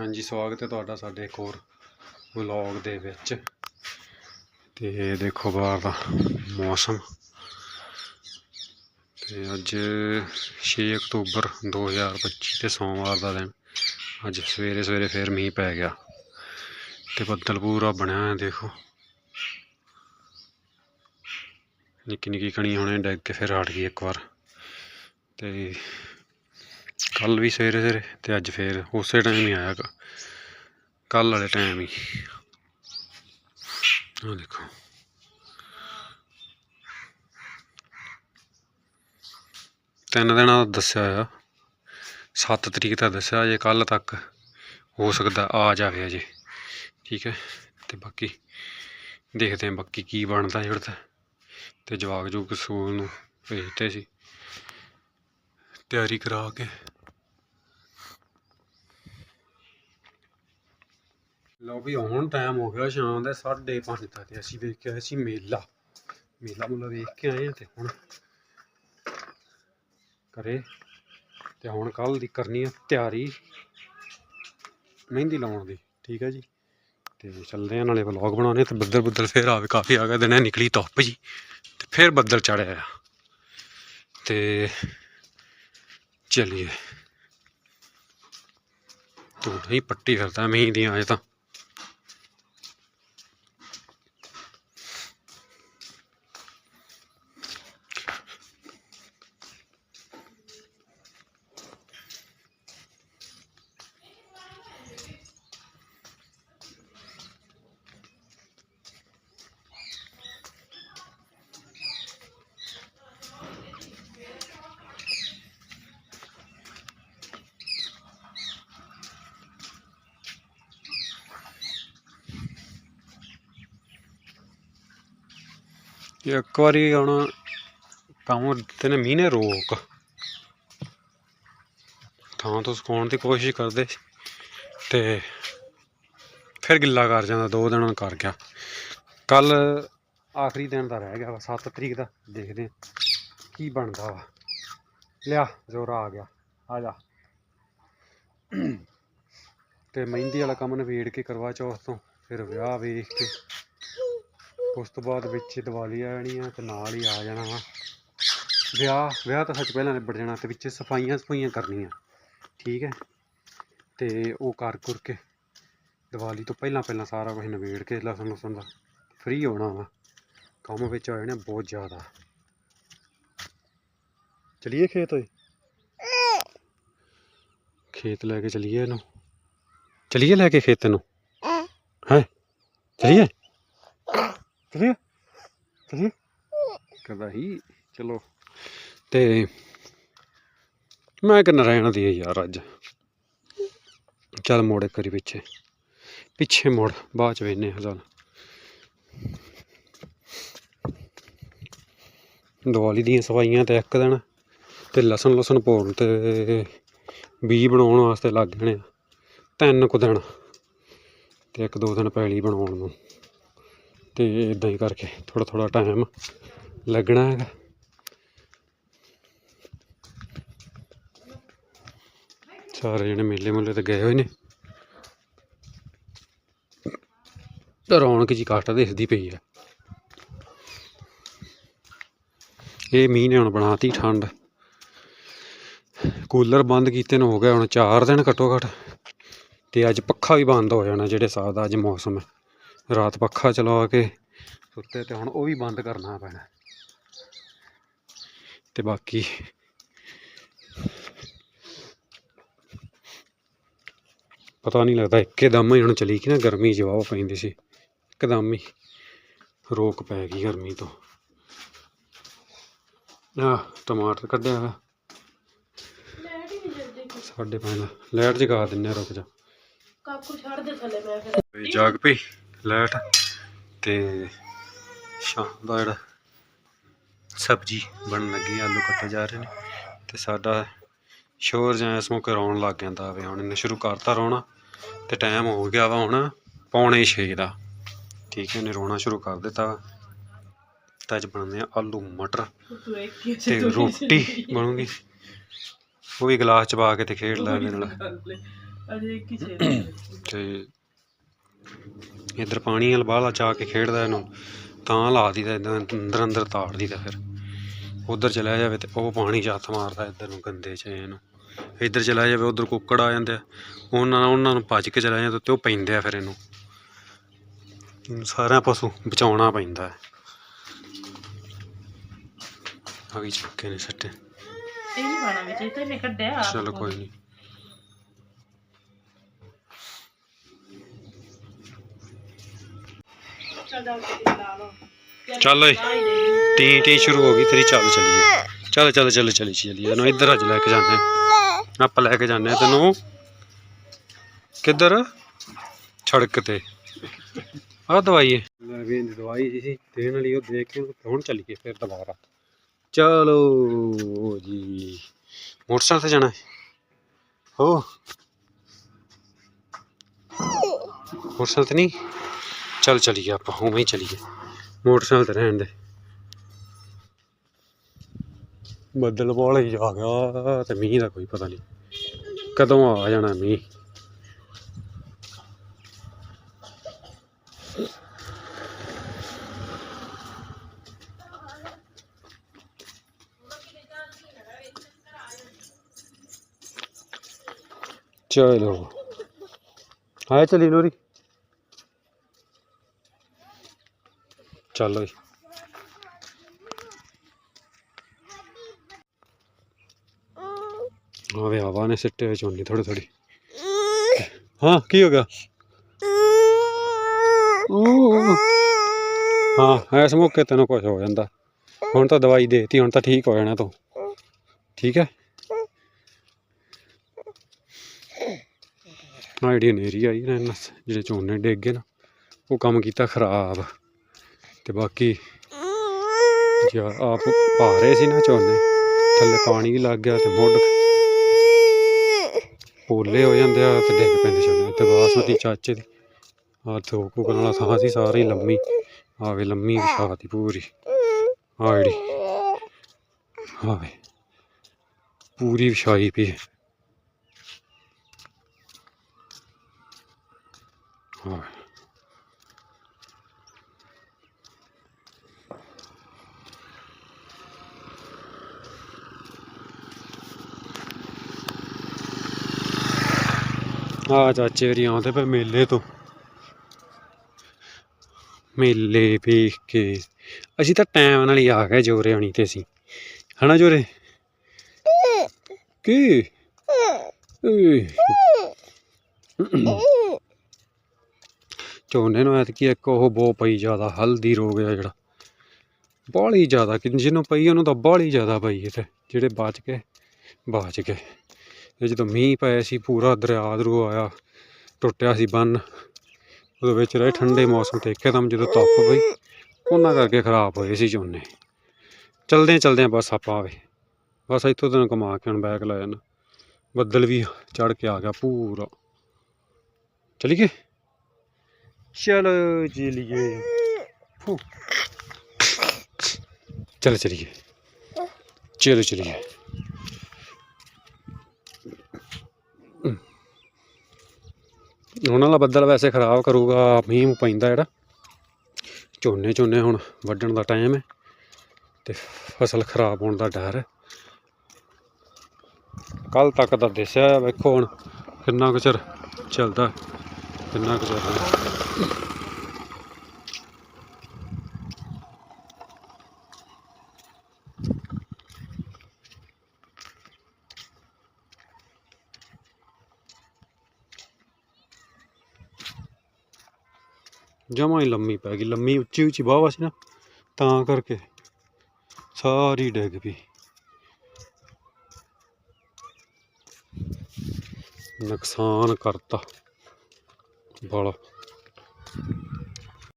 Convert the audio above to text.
ਹਾਂਜੀ, ਸਵਾਗਤ ਹੈ ਤੁਹਾਡਾ ਸਾਡੇ ਇੱਕ ਹੋਰ ਵਲੌਗ ਦੇ ਵਿੱਚ। ਤੇ ਇਹ ਦੇਖੋ ਬਾਹਰ ਦਾ ਮੌਸਮ। ਤੇ ਅੱਜ 6 ਅਕਤੂਬਰ 2025 ਤੇ ਸੋਮਵਾਰ ਦਾ ਦਿਨ। ਅੱਜ ਸਵੇਰੇ ਸਵੇਰੇ ਫੇਰ ਮੀਂਹ ਪੈ ਗਿਆ। ਤੇ ਬੱਦਲ ਪੂਰਾ ਬਣਿਆ ਹੋਇਆ, ਦੇਖੋ। ਨਿੱਕੀ ਨਿੱਕੀ ਕਣੀ ਹੁਣੇ ਡਿੱਗ ਕੇ ਫਿਰ ਹਟ ਗਈ ਇੱਕ ਵਾਰ। ਤੇ ਕੱਲ ਵੀ ਸਵੇਰੇ ਸਵੇਰੇ ਤੇ ਅੱਜ ਫੇਰ ਉਸੇ ਟਾਈਮ ਹੀ ਆਇਆ ਕੱਲ ਵਾਲੇ ਟਾਈਮ ਹੀ। ਆ ਦੇਖੋ। ਤਿੰਨ ਦਿਨਾਂ ਦਾ ਦੱਸਿਆ ਆ 7 ਤਰੀਕ ਦਾ ਦੱਸਿਆ, ਜੇ ਕੱਲ ਤੱਕ ਹੋ ਸਕਦਾ ਆ ਜਾਵੇ ਅਜੇ। ਠੀਕ ਹੈ? ਤੇ ਬਾਕੀ ਦੇਖਦੇ ਹਾਂ ਬਾਕੀ ਕੀ ਬਣਦਾ ਜਿਹੜਾ ਤੇ। ਜਵਾਕ ਜੂਕ ਸਕੂਲ ਨੂੰ ਭੇਜਤੇ ਸੀ। ਤਿਆਰੀ ਕਰਾ ਕੇ। ਲਓ ਵੀ ਹੁਣ ਟਾਈਮ ਹੋ ਗਿਆ ਸ਼ਾਮ ਦਾ 5:30 ਤੱਕ ਤੇ ਅਸੀਂ ਵੇਖ ਕੇ ਆਏ ਸੀ ਮੇਲਾ। ਮੇਲਾ ਮੁੱਲਾ ਵੇਖ ਕੇ ਆਏ ਆ ਤੇ ਹੁਣ ਕਰੇ ਤੇ ਹੁਣ ਕੱਲ ਦੀ ਕਰਨੀ ਆ ਤਿਆਰੀ ਮਹਿੰਦੀ ਲਾਉਣ ਦੀ, ਠੀਕ ਹੈ ਜੀ। ਤੇ ਚੱਲਦੇ ਆ ਨਾਲੇ ਵਲੌਗ ਬਣਾਉਣੇ ਤੇ ਬੱਦਲ ਬੱਦਲ ਫੇਰ ਆਵੇ, ਕਾਫੀ ਆ ਗਿਆ ਦਿਨੇ ਨਿਕਲੀ ਧੁੱਪ ਜੀ। ਤੇ ਫੇਰ ਬੱਦਲ ਚੜਿਆ ਆ। ਤੇ ਚਲਿਏ। ਤੂੰ ਨਹੀਂ ਪੱਟੀ ਫਿਰਦਾ ਮੀਂਹ ਦੀਆਂ ਅਜੇ ਤਾਂ। ਇੱਕ ਵਾਰੀ ਹੁਣ ਕੰਮ ਦਿੱਤੇ ਨੇ ਮੀਂਹ ਨੇ ਰੋਕ। ਥਾਂ ਤੋਂ ਸੁਕਾਉਣ ਦੀ ਕੋਸ਼ਿਸ਼ ਕਰਦੇ। ਤੇ ਫਿਰ ਗਿੱਲਾ ਕਰ ਜਾਂਦਾ, ਦੋ ਦਿਨਾਂ ਕਰ ਗਿਆ। ਕੱਲ ਆਖਰੀ ਦਿਨ ਦਾ ਰਹਿ ਗਿਆ ਵਾ 7 ਤਰੀਕ ਦਾ, ਦੇਖਦੇ ਹਾਂ ਕੀ ਬਣਦਾ ਵਾ। ਲਿਆ ਜ਼ੋਰਾ ਆ ਗਿਆ, ਆ ਜਾ। ਤੇ ਮਹਿੰਦੀ ਵਾਲਾ ਕੰਮ ਨਵੇੜ ਕੇ ਕਰਵਾ ਚੌਥ ਤੋਂ, ਫਿਰ ਵਿਆਹ ਵੇਖ ਕੇ। ਉਸ ਤੋਂ ਬਾਅਦ ਵਿੱਚ ਦੀਵਾਲੀ ਆ ਜਾਣੀ ਆ ਤੇ ਨਾਲ ਹੀ ਆ ਜਾਣਾ ਵਾ। ਵਿਆਹ ਵਿਆਹ ਤਾਂ ਸੱਚ ਪਹਿਲਾਂ ਨਿਬੜ ਜਾਣਾ ਤੇ ਵਿੱਚ ਸਫਾਈਆਂ ਸਫਾਈਆਂ ਕਰਨੀਆਂ ਠੀਕ ਹੈ? ਤੇ ਉਹ ਕਰ ਕਰ ਕੇ ਦੀਵਾਲੀ ਤੋਂ ਪਹਿਲਾਂ ਪਹਿਲਾਂ ਸਾਰਾ ਕੁਝ ਨਿਬੇੜ ਕੇ ਲਸਣ ਲੁਸਣ ਦਾ ਫ੍ਰੀ ਹੋਣਾ ਵਾ। ਕੰਮ ਵਿੱਚ ਆ ਜਾਣੇ ਬਹੁਤ ਜ਼ਿਆਦਾ। ਚਲਿਏ ਖੇਤ ਓਏ? ਖੇਤ ਲੈ ਕੇ ਚਲੀਏ ਇਹਨੂੰ। ਚਲੀਏ ਲੈ ਕੇ ਖੇਤ ਨੂੰ ਹੈ? ਚਲੀਏ? ਹੀ। ਚਲੋ। ਤੇ ਮੈਂ ਕਿ ਨਰਾਇਣ ਦੀ ਯਾਰ ਅੱਜ। ਚੱਲ ਮੋੜੇ ਕਰੀ ਪਿੱਛੇ। ਪਿੱਛੇ ਮੋੜ ਬਾਅਦ ਚ ਵੇਨੇ ਹਾਂ ਚੱਲ। ਦੀਵਾਲੀ ਦੀਆਂ ਸਫਾਈਆਂ ਤੇ ਇੱਕ ਦਿਨ ਤੇ ਲਸਣ ਲਸਣ ਪਾਉਣ ਤੇ ਬੀਜ ਬਣਾਉਣ ਵਾਸਤੇ ਲੱਗ ਜਾਣੇ ਆ। ਤਿੰਨ ਕੁ ਦਿਨ ਤੇ ਇੱਕ ਦੋ ਦਿਨ ਪੈਲੀ ਬਣਾਉਣ ਨੂੰ। ਤੇ ਇਦਾਂ ਹੀ ਕਰਕੇ ਥੋੜਾ ਥੋੜਾ ਟਾਈਮ ਲੱਗਣਾ ਹੈਗਾ। ਸਾਰੇ ਜਣੇ ਮੇਲੇ ਮੁੱਲੇ ਤੇ ਗਏ ਹੋਏ ਨੇ। ਰੌਣਕ ਜੀ ਘੱਟ ਦਿਖਦੀ ਪਈ ਆ। ਇਹ ਮੀਂਹ ਨੇ ਹੁਣ ਬਣਾਤੀ ਠੰਡ। ਕੂਲਰ ਬੰਦ ਕੀਤੇ ਨੂੰ, ਹੋ ਗਿਆ ਹੁਣ 4 ਦਿਨ ਘੱਟੋ ਘੱਟ। ਤੇ ਅੱਜ ਪੱਖਾ ਵੀ ਬੰਦ ਹੋ ਜਾਣਾ ਜਿਹੜੇ ਹਿਸਾਬ ਦਾ ਅੱਜ ਮੌਸਮ ਹੈ। ਰਾਤ ਪੱਖਾ ਚਲਾ ਕੇ ਸੁੱਤੇ ਤੇ ਹੁਣ ਉਹ ਵੀ ਬੰਦ ਕਰਨਾ ਪੈਣਾ। ਤੇ ਬਾਕੀ ਪਤਾ ਨਹੀਂ ਲੱਗਦਾ ਇੱਕਦਮ ਹੀ ਹੁਣ ਚਲੀ ਗਈ ਨਾ ਗਰਮੀ ਜਵਾਬ ਪੈਂਦੀ ਸੀ। ਇੱਕਦਮ ਹੀ ਰੋਕ ਪੈ ਗਈ ਗਰਮੀ ਤੋਂ। ਆ ਟਮਾਟਰ ਕੱਢਿਆ ਹੋਇਆ। ਲੈਟ ਹੀ ਨਹੀਂ ਜਲਦੀ ਸਾਡੇ ਪੰਜ ਲਾਈਟ ਜਗਾ ਦਿੰਨੇ ਰੁਕ ਜਾ। ਕਾਕੂ ਛੱਡ ਦੇ ਥੱਲੇ ਮੈਂ ਫਿਰ ਜਾਗ ਪਈ। ਲਾਈਟ ਤੇ ਸ਼ਾਮ ਦਾ ਜਿਹੜਾ ਸਬਜੀ ਬਣਨ ਲੱਗੀ ਆਲੂ ਕੱਟੇ ਜਾ ਰਹੇ ਨੇ ਤੇ ਸਾਡਾ ਸ਼ੋਰ ਜਾਂ ਇਸ ਨੂੰ ਕਰਾਉਣ ਲੱਗ ਜਾਂਦਾ ਵੇ ਹੁਣ ਇਹਨੇ ਸ਼ੁਰੂ ਕਰਤਾ ਰੋਣਾ ਤੇ ਟਾਈਮ ਹੋ ਗਿਆ ਵਾ ਹੁਣ ਪੌਣੇ 6 ਦਾ। ਠੀਕ ਹੈ ਇਹਨੇ ਰੋਣਾ ਸ਼ੁਰੂ ਕਰ ਦਿੱਤਾ ਤਾਂ ਅੱਜ ਬਣਾਉਂਦੇ ਆ ਆਲੂ ਮਟਰ ਤੂੰ ਰੋਟੀ ਬਣੂਗੀ। ਉਹ ਵੀ ਗਲਾਸ ਚ ਪਾ ਕੇ ਤੇ ਖੇਡ ਲਾਂਗੇ ਨਾਲ। ਅਜੇ ਛੇਦ ਤੇ ਇਧਰ ਪਾਣੀ ਵਾਲ ਬਾਹਲਾ ਚਾ ਕੇ ਖੇਡਦਾ ਇਹਨੂੰ ਤਾਂ ਲਾ ਦੀਦਾ ਏਦਾਂ ਅੰਦਰ ਅੰਦਰ ਤਾੜ ਦੀਦਾ ਫਿਰ। ਉਧਰ ਚਲਾ ਜਾਵੇ ਤੇ ਉਹ ਪਾਣੀ ਹੱਥ ਮਾਰਦਾ ਇੱਧਰ ਨੂੰ ਗੰਦੇ 'ਚ ਇਹਨੂੰ। ਇੱਧਰ ਚਲਾ ਜਾਵੇ ਉਧਰ ਕੁੱਕੜ ਆ ਜਾਂਦੇ ਉਹਨਾਂ ਉਹਨਾਂ ਨੂੰ ਭੱਜ ਕੇ ਚਲਾ ਜਾਂਦੇ ਤੇ ਉਹ ਪੈਂਦੇ ਆ ਫਿਰ ਇਹਨੂੰ। ਸਾਰਿਆਂ ਪਸ਼ੂ ਬਚਾਉਣਾ ਪੈਂਦਾ ਹੈ। ਆ ਵੀ ਚੱਕੇ ਨੇ ਸੱਟੇ। ਇਹ ਨਹੀਂ ਪਾਣਾ ਵਿੱਚ ਇਹ ਤਾਂ ਮੈਂ ਕੱਢਿਆ ਚਲੋ ਕੋਈ ਨਹੀਂ ਚੱਲ ਓਏ। ਟੀ ਟੀ ਸ਼ੁਰੂ ਹੋ ਗਈ, ਤੇਰੀ ਚੱਲ ਚਲੀਏ ਚੱਲ ਚੱਲ ਚੱਲ, ਚੱਲੀ ਚਲੀਏ ਇਹਨੂੰ ਇੱਧਰ ਅੱਜ ਲੈ ਕੇ ਜਾਂਦੇ ਆਪਾਂ ਲੈ ਕੇ ਜਾਂਦੇ ਤੈਨੂੰ। ਕਿੱਧਰ? ਸੜਕ ਤੇ। ਆਹ ਦਵਾਈ ਹੈ ਲੈ ਵੀ ਇਹਦੀ ਦਵਾਈ ਜੀ ਦੇਣ ਵਾਲੀ ਉਹ ਦੇਖ ਕੇ ਹੁਣ ਚੱਲੀਏ ਫਿਰ ਦੁਬਾਰਾ। ਚਲੋ ਜੀ। ਮੋਟਰਸਾਈਕਲ ਤੇ ਜਾਣਾ ਹੈ? ਹੋ। ਮੋਟਰਸਾਈਕਲ ਤੇ ਨਹੀਂ? ਚੱਲ ਚਲੀਏ ਆਪਾਂ, ਉਵੇਂ ਹੀ ਚਲੀਏ। ਮੋਟਰਸਾਈਕਲ ਤੇ ਰਹਿਣ ਦੇ। ਬੱਦਲ ਵਾਲਾ ਹੀ ਆ ਗਿਆ, ਤੇ ਮੀਂਹ ਦਾ ਕੋਈ ਪਤਾ ਨਹੀਂ। ਕਦੋਂ ਆ ਜਾਣਾ ਮੀਂਹ? ਚਲੋ। ਆਇਆ ਚਲੀ ਨੂਰੀ? ਚੱਲ ਓਏ। ਆਵੇ ਵੇ ਹਵਾ ਨੇ ਸਿੱਟੇ ਵਿੱਚ ਹੁੰਦੀ ਥੋੜੀ ਥੋੜੀ ਹਾਂ, ਕੀ ਹੋ ਗਿਆ? ਹਾਂ, ਇਸ ਮੌਕੇ ਤੈਨੂੰ ਕੁਝ ਹੋ ਜਾਂਦਾ। ਹੁਣ ਤਾਂ ਦਵਾਈ ਦੇਤੀ, ਹੁਣ ਤਾਂ ਠੀਕ ਹੋ ਜਾਣਾ ਤੂੰ। ਠੀਕ ਹੈ? ਨਾ ਨੇਰੀ ਆਈ ਨਾ ਜਿਹੜੇ ਝੋਨੇ ਡਿੱਗ ਗਏ ਨਾ, ਉਹ ਕੰਮ ਕੀਤਾ ਖਰਾਬ। ਤੇ ਬਾਕੀ ਜੇ ਆਪ ਪਾ ਰਹੇ ਸੀ ਨਾ ਝੋਨੇ, ਥੱਲੇ ਪਾਣੀ ਵੀ ਲੱਗ ਗਿਆ ਤੇ ਮੁੱਢ ਪੋਲੇ ਹੋ ਜਾਂਦੇ ਆ ਤੇ ਡਿੱਗ ਪੈਂਦੇ ਝੋਨੇ ਤੇ ਬਾਸਮਤੀ ਚਾਚੇ ਦੀ। ਆ ਧੋ ਕੋ ਥਾਂ ਸੀ, ਸਾਰੀ ਲੰਮੀ। ਆਵੇ ਲੰਮੀ ਵਿਛਾਤੀ ਪੂਰੀ। ਆ ਜਿਹੜੀ, ਆਵੇ, ਪੂਰੀ ਵਿਛਾਈ ਪਈ ਹੈ। ਆ ਚਾਚੇ ਵਰੀ ਆਉਂਦੇ ਪਏ ਮੇਲੇ ਤੋਂ। ਮੇਲੇ ਵੇਖ ਕੇ। ਅਸੀਂ ਤਾਂ ਟਾਈਮ ਨਾਲ ਹੀ ਆ ਗਏ ਜੋਰੇ ਆਣੀ ਤੇ ਸੀ ਹਨਾ ਜੋਰੇ? ਕੀ? ਝੋਨੇ ਨੂੰ ਐਤਕੀ ਇੱਕ ਉਹ ਬੋ ਪਈ ਜ਼ਿਆਦਾ, ਹਲਦੀ ਰੋਗ ਆ ਜਿਹੜਾ। ਬਾਹਲੀ ਜ਼ਿਆਦਾ ਕਿ ਜਿਹਨੂੰ ਪਈ ਉਹਨੂੰ ਤਾਂ ਬਾਹਲੀ ਜ਼ਿਆਦਾ ਪਈ ਇਹ ਜਿਹੜੇ ਬਾਚ ਗਏ ਬਾਚ ਗਏ। ਇਹ ਜਦੋਂ ਮੀਂਹ ਪਏ ਸੀ ਪੂਰਾ ਦਰਿਆ ਦਰੂ ਆਇਆ ਟੁੱਟਿਆ ਸੀ ਬੰਨ। ਉਹਦੇ ਵਿੱਚ ਰਹੇ ਠੰਡੇ ਮੌਸਮ ਤੇ ਇੱਕਦਮ ਜਦੋਂ ਧੁੱਪ ਪਈ ਉਹਨਾਂ ਕਰਕੇ ਖਰਾਬ ਹੋਏ ਸੀ ਝੋਨੇ। ਚਲਦੇ ਚਲਦੇ ਬਸ ਆਪਾਂ ਆਵੇ। ਬਸ ਇੱਥੋਂ ਤੈਨੂੰ ਕਮਾ ਕੇ ਹੁਣ ਬੈਗ ਲੈ ਜਾਣਾ। ਬੱਦਲ ਵੀ ਚੜ ਕੇ ਆ ਗਿਆ ਪੂਰਾ। ਚਲੀਏ? ਚਲੋ ਚਲੀਏ ਫੂ। ਚਲੋ ਚਲੀਏ। ਚਲੋ ਚਲੀਏ। ਹੁਣ ਵਾਲਾ ਬੱਦਲ ਵੈਸੇ ਖਰਾਬ ਕਰੂਗਾ, ਮੀਂਹ ਪੈਂਦਾ ਜਿਹੜਾ। ਝੋਨੇ ਝੋਨੇ ਹੁਣ ਵੱਢਣ ਦਾ ਟਾਈਮ ਹੈ ਤੇ ਫਸਲ ਖਰਾਬ ਹੋਣ ਦਾ ਡਰ ਹੈ। ਕੱਲ ਤੱਕ ਦਾ ਦਿਸਿਆ, ਵੇਖੋ ਹੁਣ ਕਿੰਨਾ ਕੁ ਚਿਰ ਚੱਲਦਾ, ਕਿੰਨਾ ਕੁ ਚਿਰ ਜਮਾਂ ਹੀ ਲੰਮੀ ਪੈ ਗਈ, ਲੰਮੀ, ਉੱਚੀ ਉੱਚੀ ਬਾਵਾ ਸੀ ਨਾ, ਤਾਂ ਕਰਕੇ ਸਾਰੀ ਡਿੱਗ ਪਈ। ਨੁਕਸਾਨ ਕਰਤਾ। ਬਾਲਾ